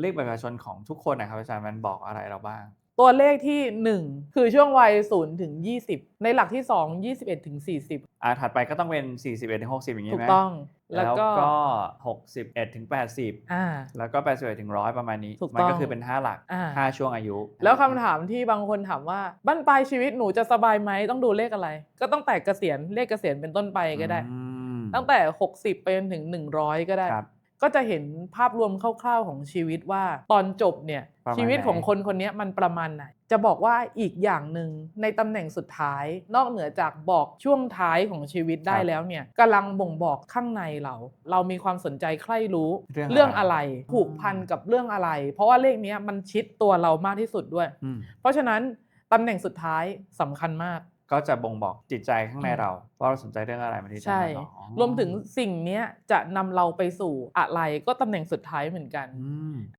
เลขบัตรประชาชนของทุกคนนะครับอาจารย์มันบอกอะไรเราบ้าง ตัวเลขที่ 1 คือช่วงวัย0ถึง20 ในหลักที่ 2 21ถึง40 อ่าถัดไปก็ต้องเป็น 41ถึง60 อย่างนี้ถูไหกมต้อง แล้วก็ก็ 61ถึง80 อ่า แล้วก็81ถึง100 ประมาณนี้ ถูกมันก็ต้องคือเป็น 5 หลัก อ่า 5 ช่วงอายุแล้วคำถามที่บางคนถามว่าบั้นปลายชีวิตหนูจะสบายไหมต้องดูเลขอะไร ก็ตั้งแต่เกษียณเลขเกษียณเป็นต้นไปก็ได้ อืมตั้งแต่ 60 ไปจนถึง 100 ก็ได้ ครับ ก็จะเห็นภาพรวมคร่าวๆของชีวิตว่าตอนจบเนี่ยประมาณชีวิตไหนของคนคนนี้มันประมาณไหน จะบอกว่าอีกอย่างหนึ่งในตำแหน่งสุดท้าย นอกเหนือจากบอกช่วงท้ายของชีวิตได้แล้วเนี่ยกำลังบ่งบอกข้างในเรา เรามีความสนใจใคร่รู้เรื่องอะไรอะไรผูกพันกับเรื่องอะไร เพราะว่าเลขเนี้ยมันชิดตัวเรามากที่สุดด้วย อืมเพราะฉะนั้นตำแหน่งสุดท้ายสำคัญมาก ก็จะบ่งบอกจิตใจข้างในอืมเราว่าเราสนใจเรื่องอะไรมาที่ใช่หรออ๋อรวมถึงสิ่งเนี้ยจะนำเราไปสู่อะไรก็ตำแหน่งสุดท้ายเหมือนกันอืม